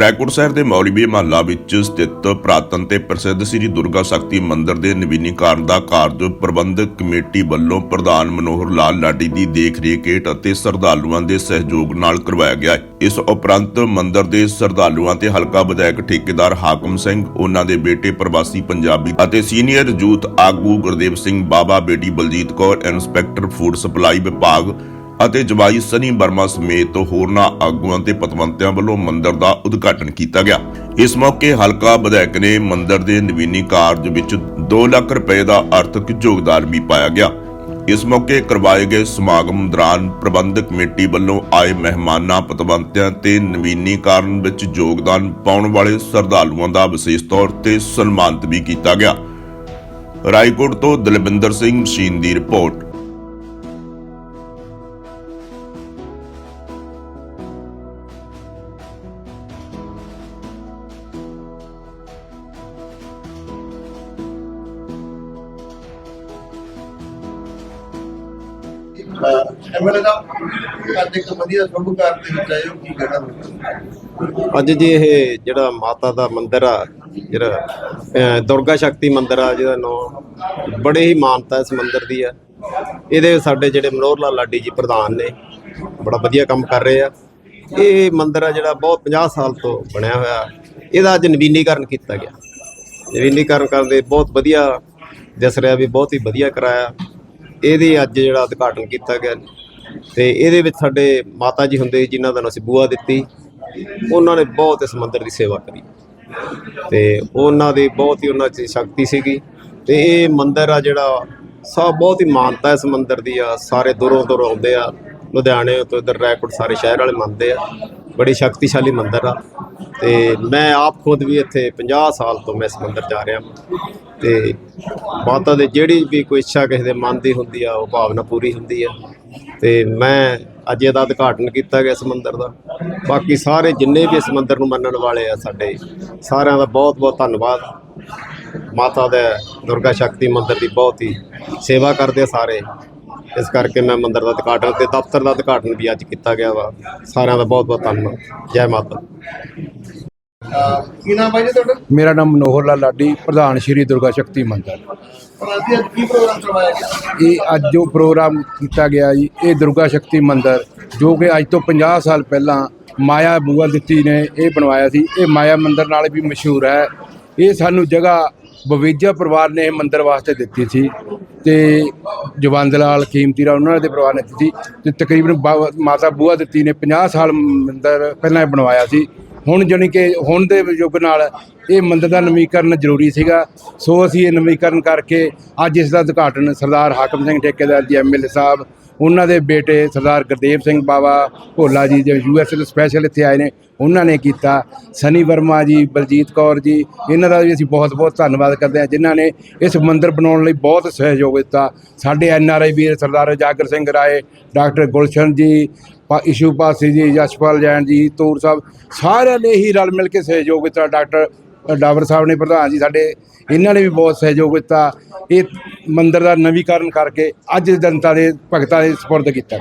Record ਸ਼ਹਿਰ ਦੇ ਮੌਲਵੀ ਮਹੱਲਾ ਵਿੱਚ ਸਥਿਤ ਪ੍ਰਾਤਨ ਤੇ ਪ੍ਰਸਿੱਧ ਸ੍ਰੀ ਦੁਰਗਾ ਸ਼ਕਤੀ ਮੰਦਿਰ ਦੇ ਨਵੀਨੀਕਰਨ ਦਾ ਕਾਰਜ ਪ੍ਰਬੰਧਕ ਕਮੇਟੀ ਵੱਲੋਂ ਪ੍ਰਧਾਨ ਮਨੋਹਰ ਲਾਲ ਲਾਡੀ ਦੀ ਦੇਖਰੇਖ ਹੇਠ ਅਤੇ ਸ਼ਰਧਾਲੂਆਂ ਦੇ ਸਹਿਯੋਗ ਨਾਲ ਕਰਵਾਇਆ ਗਿਆ। ਇਸ ਉਪਰੰਤ ਮੰਦਿਰ ਦੇ ਸ਼ਰਧਾਲੂਆਂ ਤੇ ਹਲਕਾ ਵਿਧਾਇਕ ਠੇਕੇਦਾਰ ਹਾਕਮ ਸਿੰਘ, ਉਹਨਾਂ ਦੇ ਬੇਟੇ ਪ੍ਰਵਾਸੀ ਪੰਜਾਬੀ ਅਤੇ ਸੀਨੀਅਰ ਯੂਥ ਆਗੂ ਗੁਰਦੇਵ ਸਿੰਘ, ਬਾਬਾ ਬੇਟੀ Baljit Kaur, inspector food supply ਵਿਭਾਗ ਅਤੇ ਜਵਾਈ ਸਨੀ ਵਰਮਾ ਸਮੇਤ ਹੋਰਨਾਂ ਆਗੂਆਂ ਤੇ ਪਤਵੰਤਿਆਂ ਵੱਲੋਂ ਮੰਦਿਰ ਦਾ ਉਦਘਾਟਨ ਕੀਤਾ ਗਿਆ। ਇਸ ਮੌਕੇ ਹਲਕਾ ਵਿਧਾਇਕ ਨੇ ਮੰਦਿਰ ਦੇ ਨਵੀਨੀ ਕਾਰਜ ਵਿੱਚ 2 ਲੱਖ ਰੁਪਏ ਦਾ ਆਰਥਿਕ ਯੋਗਦਾਨ ਵੀ ਪਾਇਆ ਗਿਆ। ਇਸ ਮੌਕੇ ਕਰਵਾਏ ਗਏ ਸਮਾਗਮ ਦੌਰਾਨ ਪ੍ਰਬੰਧਕ ਕਮੇਟੀ ਵੱਲੋਂ ਆਏ ਮਹਿਮਾਨਾਂ, ਪਤਵੰਤਿਆਂ ਤੇ ਨਵੀਨੀਕਰਨ ਵਿੱਚ ਯੋਗਦਾਨ ਪਾਉਣ ਵਾਲੇ ਸ਼ਰਧਾਲੂਆਂ ਦਾ ਵਿਸ਼ੇਸ਼ ਤੌਰ ਤੇ ਸਨਮਾਨਿਤ ਵੀ ਕੀਤਾ ਗਿਆ। ਰਾਏਕੋਟ ਤੋਂ ਦਲਵਿੰਦਰ ਸਿੰਘ ਮਸ਼ੀਨ ਦੀ ਰਿਪੋਰਟ। ਐਮਐਲਏ ਦਾ ਅੱਜ ਇੱਕ ਵਧੀਆ ਸ਼ੁਭਕਾਰ ਦੇ ਵਿੱਚ ਆਏ ਹੋ, ਕੀ ਕਹਿਣਾ? ਅੱਜ ਜੀ ਇਹ ਜਿਹੜਾ ਮਾਤਾ ਦਾ ਮੰਦਿਰ ਆ, ਜਿਹੜਾ ਦੁਰਗਾ ਸ਼ਕਤੀ ਮੰਦਿਰ ਆ, ਜਿਹਦਾ ਨਾਮ ਬੜੇ ਹੀ ਮਾਨਤਾ ਇਸ ਮੰਦਿਰ ਦੀ ਆ। ਇਹਦੇ ਸਾਡੇ ਜਿਹੜੇ ਮਨੋਹਰ ਲਾਲ ਲਾਡੀ ਜੀ ਪ੍ਰਧਾਨ ਨੇ, ਬੜਾ ਵਧੀਆ ਕੰਮ ਕਰ ਰਹੇ ਆ। ਇਹ ਮੰਦਿਰ ਆ ਜਿਹੜਾ ਬਹੁਤ 50 ਸਾਲ ਤੋਂ ਬਣਿਆ ਹੋਇਆ। ਇਹਦਾ ਅੱਜ ਨਵੀਨੀਕਰਨ ਕੀਤਾ ਗਿਆ। ਨਵੀਨੀਕਰਨ ਕਰਦੇ ਬਹੁਤ ਵਧੀਆ ਦਿਸ ਰਿਹਾ ਵੀ ਬਹੁਤ ਹੀ ਵਧੀਆ ਕਰਾਇਆ। ਇਹਦੇ ਅੱਜ ਜਿਹੜਾ ਉਦਘਾਟਨ ਕੀਤਾ ਗਿਆ ਤੇ ਇਹਦੇ ਵਿੱਚ ਸਾਡੇ ਮਾਤਾ ਜੀ ਹੁੰਦੇ ਸੀ, ਜਿਨ੍ਹਾਂ ਦਾ ਨਾਂ ਅਸੀਂ ਬੂਆ ਦਿੱਤੀ। ਉਹਨਾਂ ਨੇ ਬਹੁਤ ਇਸ ਮੰਦਿਰ ਦੀ ਸੇਵਾ ਕਰੀ। ਤੇ ਉਹਨਾਂ ਦੀ ਬਹੁਤ ਹੀ ਉਹਨਾਂ 'ਚ ਸ਼ਕਤੀ ਸੀਗੀ। ਤੇ ਇਹ ਮੰਦਿਰ ਆ ਜਿਹੜਾ ਸਭ ਬਹੁਤ ਹੀ ਮਾਨਤਾ ਇਸ ਮੰਦਿਰ ਦੀ ਆ। ਸਾਰੇ ਦੂਰੋਂ ਦੂਰੋਂ ਆਉਂਦੇ ਆ। ਲੁਧਿਆਣੇ ਤੋਂ ਇਧਰ ਰੈਕੋਟ ਸਾਰੇ ਸ਼ਹਿਰ ਵਾਲੇ ਮੰਨਦੇ ਆ। ਬੜੀ ਸ਼ਕਤੀਸ਼ਾਲੀ ਮੰਦਿਰ ਆ। ਤੇ ਮੈਂ ਆਪ ਖੁਦ ਵੀ ਇੱਥੇ 50 ਸਾਲ ਤੋਂ ਮੈਂ ਇਸ ਜਾ ਰਿਹਾ ਹਾਂ ਤੇ ਮਾਤਾ ਦੇ ਜਿਹੜੀ ਵੀ ਕੋਈ ਇੱਛਾ ਕਿਸੇ ਦੇ ਮਨ ਦੀ ਹੁੰਦੀ ਆ, ਉਹ ਭਾਵਨਾ ਪੂਰੀ ਹੁੰਦੀ ਆ। ਤੇ ਮੈਂ ਅੱਜ ਇਹਦਾ ਉਦਘਾਟਨ ਕੀਤਾ ਗਿਆ ਇਸ ਮੰਦਿਰ ਦਾ। ਬਾਕੀ ਸਾਰੇ ਜਿੰਨੇ ਵੀ ਇਸ ਮੰਦਿਰ ਨੂੰ ਮੰਨਣ ਵਾਲੇ ਆ, ਸਾਡੇ ਸਾਰਿਆਂ ਦਾ ਬਹੁਤ ਬਹੁਤ ਧੰਨਵਾਦ। ਮਾਤਾ ਦੇ ਦੁਰਗਾ ਸ਼ਕਤੀ ਮੰਦਿਰ ਦੀ ਬਹੁਤ ਹੀ ਸੇਵਾ ਕਰਦੇ ਆ ਸਾਰੇ। ਇਸ ਕਰਕੇ ਮੈਂ ਮੰਦਰ ਦਾ ਉਦਘਾਟਨ ਤੇ ਦਫ਼ਤਰ ਦਾ ਉਦਘਾਟਨ ਵੀ ਅੱਜ ਕੀਤਾ ਗਿਆ ਵਾ। ਸਾਰਿਆਂ ਦਾ ਬਹੁਤ ਬਹੁਤ ਧੰਨਵਾਦ। ਜੈ ਮਾਤਾ। ਕੀ ਨਾਮ ਹੈ ਜੀ ਤੁਹਾਡਾ? ਮੇਰਾ ਨਾਮ ਮਨੋਹਰ ਲਾਲ ਲਾਡੀ ਪ੍ਰਧਾਨ ਸ਼੍ਰੀ ਦੁਰਗਾ ਸ਼ਕਤੀ ਮੰਦਿਰ। ਅੱਜ ਕੀ ਪ੍ਰੋਗਰਾਮ ਕਰਵਾਇਆ ਗਿਆ? ਇਹ ਅੱਜ ਜੋ ਪ੍ਰੋਗਰਾਮ ਕੀਤਾ ਗਿਆ ਜੀ ਇਹ ਦੁਰਗਾ ਸ਼ਕਤੀ ਮੰਦਿਰ ਜੋ ਕਿ ਅੱਜ ਤੋਂ 50 ਸਾਲ ਪਹਿਲਾਂ ਮਾਇਆ ਬੂਆ ਦਿੱਤੀ ਨੇ ਇਹ ਬਣਵਾਇਆ ਸੀ। ਇਹ ਮਾਇਆ ਮੰਦਿਰ ਨਾਲ ਵੀ ਮਸ਼ਹੂਰ ਹੈ। ਇਹ ਸਾਨੂੰ ਜਗ੍ਹਾ ਬਵੇਜਾ ਪਰਿਵਾਰ ਨੇ ਇਹ ਮੰਦਿਰ ਵਾਸਤੇ ਦਿੱਤੀ ਸੀ ਤੇ ਜਵੰਦ ਲਾਲ ਕੀਮਤੀ ਰਾਓ ਉਹਨਾਂ ਦੇ ਪਰਿਵਾਰ ਨੇ ਦਿੱਤੀ ਤੇ ਤਕਰੀਬਨ ਮਾਤਾ ਬੂਆ ਦਿੱਤੀ ਨੇ 50 ਸਾਲ ਮੰਦਿਰ ਪਹਿਲਾਂ ਇਹ ਬਣਵਾਇਆ ਸੀ। ਹੁਣ ਜਾਣੀ ਕਿ ਹੁਣ ਦੇ ਯੁੱਗ ਨਾਲ ਇਹ ਮੰਦਰ ਦਾ ਨਵੀਕਰਨ ਜ਼ਰੂਰੀ ਸੀਗਾ। ਸੋ ਅਸੀਂ ਇਹ ਨਵੀਕਰਨ ਕਰਕੇ ਅੱਜ ਇਸ ਦਾ ਉਦਘਾਟਨ ਸਰਦਾਰ ਹਾਕਮ ਸਿੰਘ ਠੇਕੇਦਾਰ ਜੀ ਐਮਐਲਏ ਸਾਹਿਬ ਉਹਨਾਂ ਦੇ ਬੇਟੇ ਸਰਦਾਰ ਗੁਰਦੇਵ ਸਿੰਘ ਬਾਵਾ ਭੋਲਾ ਜੀ ਜੋ ਯੂਐਸਏ ਤੋਂ ਸਪੈਸ਼ਲ ਇੱਥੇ ਆਏ ਨੇ, ਉਹਨਾਂ ਨੇ ਕੀਤਾ। ਸਨੀ ਵਰਮਾ ਜੀ, ਬਲਜੀਤ ਕੌਰ ਜੀ, ਇਹਨਾਂ ਦਾ ਵੀ ਅਸੀਂ ਬਹੁਤ ਬਹੁਤ ਧੰਨਵਾਦ ਕਰਦੇ ਹਾਂ, ਜਿਨ੍ਹਾਂ ਨੇ ਇਸ ਮੰਦਿਰ ਬਣਾਉਣ ਲਈ ਬਹੁਤ ਸਹਿਯੋਗ ਦਿੱਤਾ। ਸਾਡੇ ਐਨਆਰਆਈ ਵੀਰ ਸਰਦਾਰ ਜਾਗਰ ਸਿੰਘ ਰਾਏ, ਡਾਕਟਰ ਗੁਲਸ਼ਨ ਜੀ, ਪਾ ਇਸ਼ੂ ਪਾਸੀ ਜੀ ਯਸ਼ਪਾਲ ਜੈਨ ਜੀ, ਤੂਰ ਸਾਹਿਬ, ਸਾਰਿਆਂ ਨੇ ਹੀ ਰਲ ਮਿਲ ਕੇ ਸਹਿਯੋਗ ਦਿੱਤਾ, ਡਾਕਟਰ ਡਾਵਰ ਸਾਹਿਬ ਨੇ ਪ੍ਰਧਾਨ ਜੀ ਸਾਡੇ, ਇਹਨਾਂ ਨੇ ਵੀ ਬਹੁਤ ਸਹਿਯੋਗ ਦਿੱਤਾ। ਇਹ ਮੰਦਿਰ ਦਾ ਨਵੀਕਰਨ ਕਰਕੇ ਅੱਜ ਜਨਤਾ ਦੇ, ਭਗਤਾਂ ਦੇ ਸਪੁਰਦ ਕੀਤਾ।